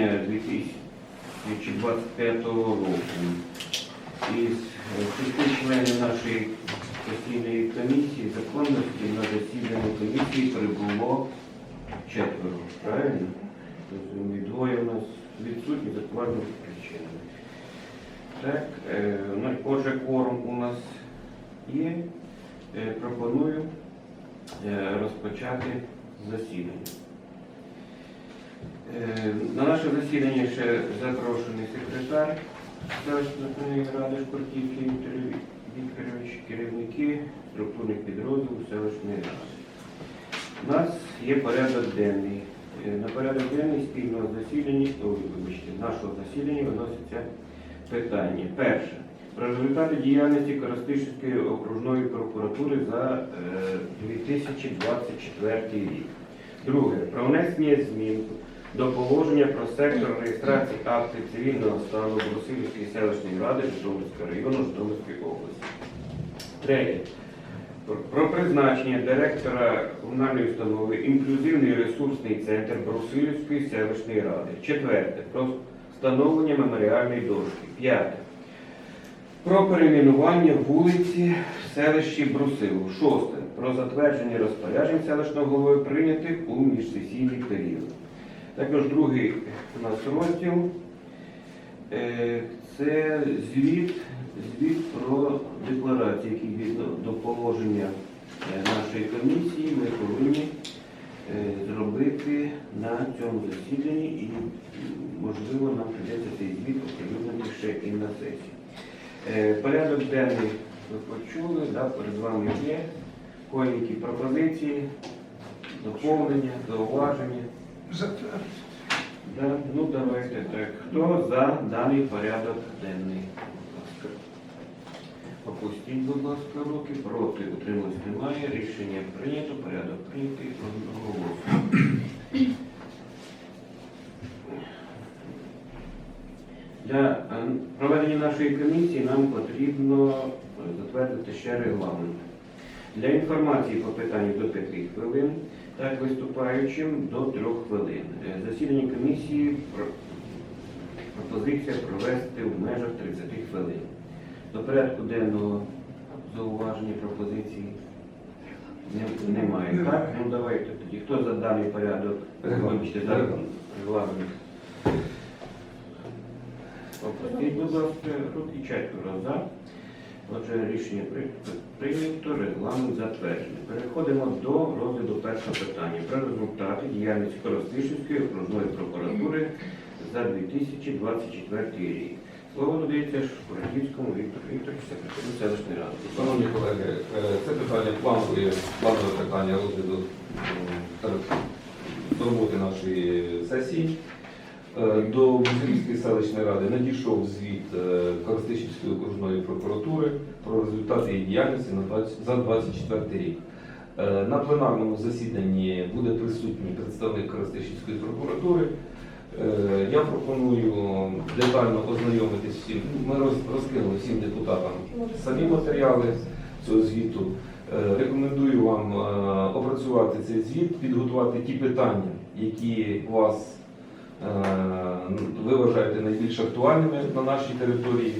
січня 2025 року. Із шести членів нашої постійної комісії законності на засіданні комісії прибуло четверо. Правильно? Розумію, Двоє у нас відсутні за причинами. Так, е, ну, отже, кворум у нас є. Е, Пропоную е, розпочати засідання. Е, На наше засідання ще запрошений секретар селищної ради Шпортівки Віктор Вікторович, керівники структурних підрозділів селищної ради. У нас є порядок денний. Е, На порядок денний спільного засідання, ой, вибачте, нашого засідання виносяться питання. Перше. Про результати діяльності Коростишівської окружної прокуратури за е, 2024 рік. Друге. Про внесення змін до положення про сектор реєстрації актів цивільного стану Брусилівської селищної ради Житомирського району Житомирської області. Третє. Про- призначення директора комунальної установи інклюзивний ресурсний центр Брусилівської селищної ради. Четверте. Про встановлення меморіальної дошки. П'яте. Про перейменування вулиці в селищі Брусилу. Шосте. Про затвердження розпоряджень селищного голови прийнятих у міжсесійний період. Також другий у нас розділ. Е, Це звіт, звіт про декларації, які відповідно до положення е, нашої комісії ми повинні е, зробити на цьому засіданні і, можливо, нам прийдеться цей звіт оприлюднити ще і на сесії. Порядок денний ви почули, да, перед вами є. Кої які пропозиції, доповнення, зауваження. Затвердити. Да, ну давайте так. Хто за даний порядок денний? Будь ласка. Опустіть, будь ласка, руки. Проти утримались немає. Рішення прийнято. Порядок прийнятий одноголосно. Для е, проведення нашої комісії нам потрібно е, затвердити ще регламент. Для інформації по питанню до 5 хвилин, так виступаючим до 3 хвилин. Е, Засідання комісії пропозиція провести в межах 30 хвилин. До порядку денного зауваження пропозиції немає. Так? Ну давайте тоді. Хто за даний порядок? Вибачте, за регламент. Опустіть, будь ласка, руки четверо за. Отже, рішення прийнято, регламент затверджений. Переходимо до розгляду першого питання про результати діяльності Коростишівської окружної прокуратури за 2024 рік. Слово надається Шкураківському Віктору Вікторовичу, секретарю селищної ради. Шановні колеги, е, це питання планове, планове питання розгляду роботи нашої сесії. Е, До Бузилівської селищної ради надійшов звіт е, Коростишівської окружної прокуратури про результати її діяльності на 20 за 24 рік. Е, На пленарному засіданні буде присутній представник Коростишівської прокуратури. Я пропоную детально ознайомитись всім. Ми роз- розкинули всім депутатам самі матеріали цього звіту. Рекомендую вам опрацювати цей звіт, підготувати ті питання, які вас ви вважаєте найбільш актуальними на нашій території,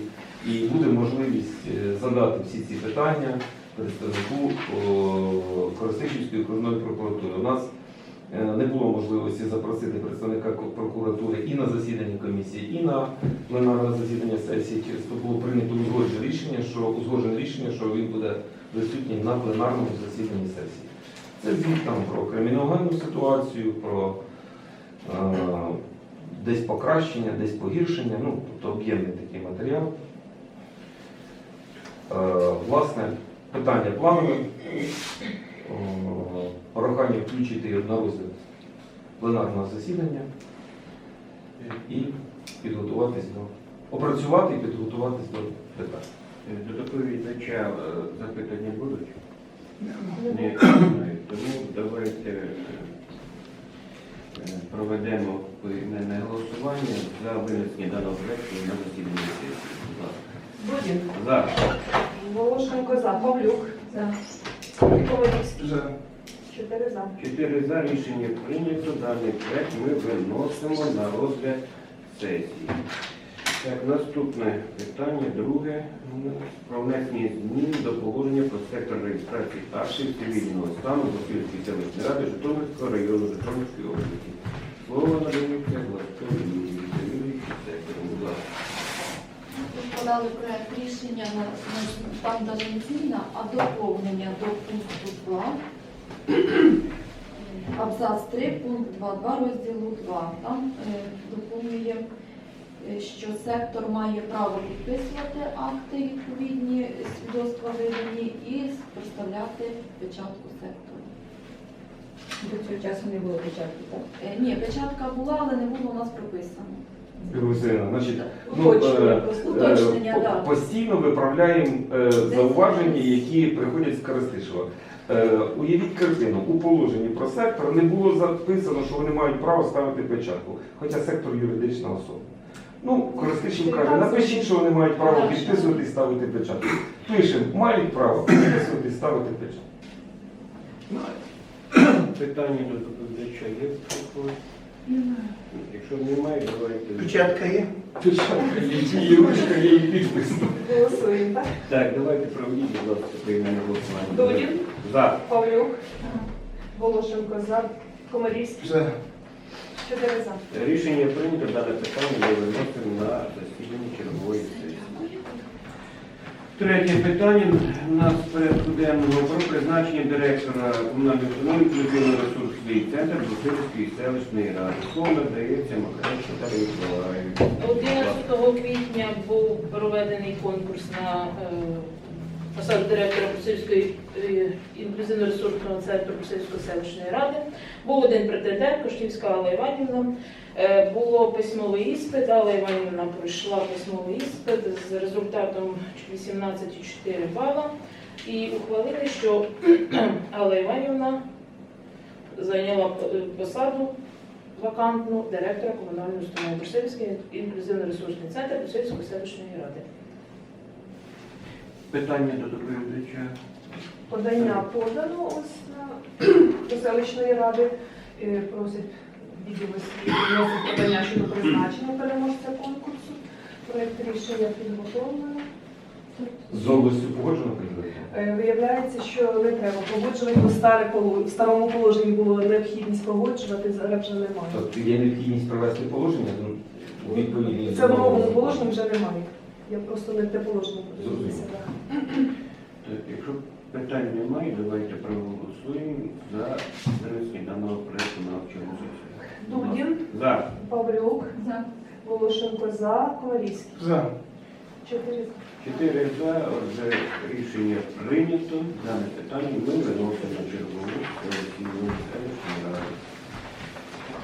і буде можливість е, задати всі ці питання представнику о, Коростишівської окружної прокуратури. У нас е, не було можливості запросити представника прокуратури і на засідання комісії, і на пленарне засідання сесії. Через то було прийнято узгоджене рішення, що узгоджене рішення, що він буде присутній на пленарному засіданні сесії. Це звіт там про криміногенну ситуацію, про е, десь покращення, десь погіршення, ну, тобто об'ємний такий матеріал. Е, власне, питання планове. Е, Прохання включити його на розгляд пленарного засідання і підготуватись до опрацювати і підготуватись до питань. Е, До доповідача е, запитання будуть? Ні. Тому давайте проведемо поіменне голосування за винесення даного проекту на засідання сесії. Будь ласка. Будін, За. Волошенко за, Павлюк, За. Ковалівський, За. Чотири за. Чотири за рішення прийнято. Даний проект ми виносимо на розгляд сесії. Так, наступне питання, друге, про внесення змін до положення про сектор реєстрації актів цивільного стану Васильської селищної ради Житомирського району Житомирської області. Слово надається Юлії Сергійовичу сектору. Будь ласка. Подали проект рішення на, на там даже а доповнення до пункту 2. Абзац 3, пункт 2.2 розділу 2. Там е, доповнює, е, що сектор має право підписувати акти відповідні, свідоцтва видані і представляти печатку сектору. До цього часу не було початку, так? Е, Ні, печатка була, але не було у нас прописано. Василина, значить, ну, Уточнення е, просто. е, по- да. постійно виправляємо е, зауваження, які приходять з Коростишева. Е, Уявіть картину, у положенні про сектор не було записано, що вони мають право ставити печатку, хоча сектор юридична особа. Ну, Коростишев каже, напишіть, що вони мають право підписувати і ставити печатку. Пишемо, мають право підписувати і ставити печатку. Питання до доповідача є когось? Якщо немає, давайте. Печатка є? Печатка є, ручка є і підпис. Голосуємо, так? Так, давайте проведіть, будь ласка, приймемо голосування. Дудін, За. Павлюк, Волошенко за, Комарівський. За. Чотири за. Рішення прийнято, дане питання виносимо на засідання чергової. Третє питання у нас порядку денного про призначення директора комунальної установи інклюзивно ресурсний центр Бусилівської селищної ради. Слово надається Макаренко Наталії Миколаївні. 11 квітня був проведений конкурс на е, посаду директора Бусильської інклюзивно-ресурсного центру Бусильської селищної ради. Був один претендент, Коштівська Алла Іванівна. Е, Було письмовий іспит, Алла Іванівна пройшла письмовий іспит з результатом 18,4 бала. І ухвалили, що Алла Іванівна зайняла е, посаду вакантну директора комунальної установи Брусельський інклюзивно-ресурсний центр Брусельської селищної ради. Питання до доповідача. Подання подано ось на до селищної ради. Е, Просить відділ освіти вносить подання щодо призначення переможця конкурсу. Проект рішення підготовлено. З областю погоджено кандидатура? Е, Виявляється, що не треба погоджувати, бо старе в старому положенні було необхідність погоджувати, зараз вже немає. Тобто є необхідність провести положення, ну, відповідні. Це в новому положенні вже немає. Я просто не те положення подивилася. Так, якщо питань немає, давайте проголосуємо за винесення даного проекту на вчому сесію. Дудін, За. Павлюк, За. Волошенко за, Ковалівський. За. Чотири за. Чотири за, отже, рішення прийнято. Дане питання ми виносимо на чергову.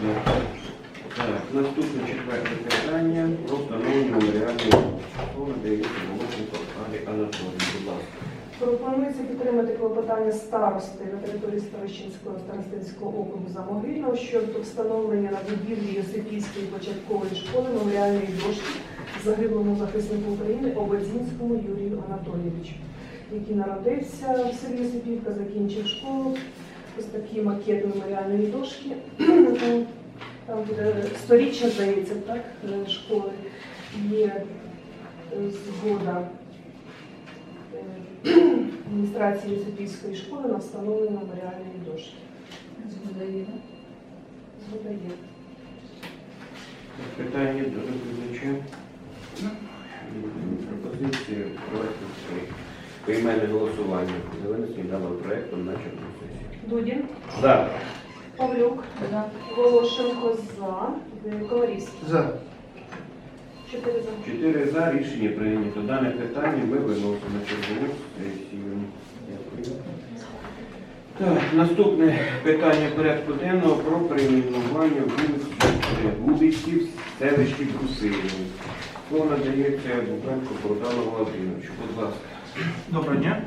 Дякую. Так, наступне четверте питання про встановлення меморіальної школи, де є Волошенко Алі Анатолій. Будь ласка. Пропонується підтримати клопотання старости на території Старощинського старостинського округу Замогильного щодо встановлення на будівлі Йосипівської початкової школи меморіальної дошки загиблому захиснику України Ободзінському Юрію Анатолійовичу, який народився в селі Йосипівка, закінчив школу. Ось такі макети меморіальної дошки. Там буде сторіччя, здається, так, е, школи. Є е, згода е, адміністрації Юсипівської школи на встановлення меморіальної дошки. Згода є. Питання до доповідача. Пропозиція провести поіменне голосування за винесення даного проекту на чергову сесію. Дудін, За. Павлюк, За. Волошенко за, е, За. Чотири за. Чотири за рішення прийнято. Дане питання ми виносимо на чергову сесію. Дякую. Так, наступне питання порядку денного про перейменування вулиці в селищі Брусилів. Слово надається Бубенко Богдану Володимировичу. Будь ласка. Доброго дня.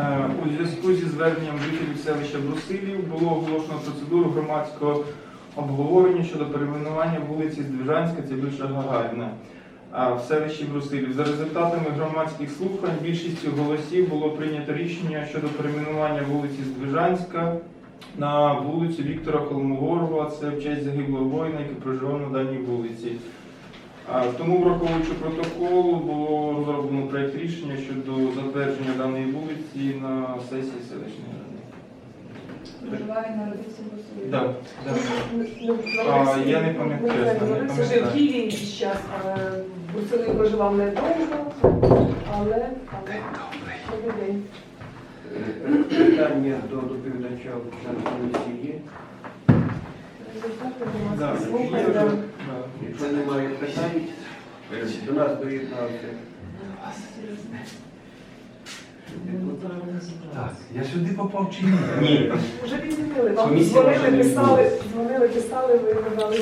Е, У зв'язку зі зверненням жителів селища Брусилів було оголошено процедуру громадського обговорення щодо перейменування вулиці Здвижанська, це бивша Гагаріна, в селищі Брусилів. За результатами громадських слухань більшістю голосів було прийнято рішення щодо перейменування вулиці Здвижанська на вулиці Віктора Холмогорова. Це в честь загиблого воїна, який проживав на даній вулиці. А, Тому, враховуючи протокол, було розроблено проєкт рішення щодо затвердження даної вулиці на сесії селищної ради. Проживає народився в. Так, так. А, я не пам'ятаю, чесно, не Це вже в пам'ятаю. Києві якийсь час. е, В проживав недовго, але, але добрий день. Е, Питання до доповідача члена комісії є. Да. Якщо немає питань, до нас доєднався. Так, я сюди попав чи ні? Ні. Вже відмінили. Вам Комісія дзвонили, не писали, дзвонили, писали, ви надали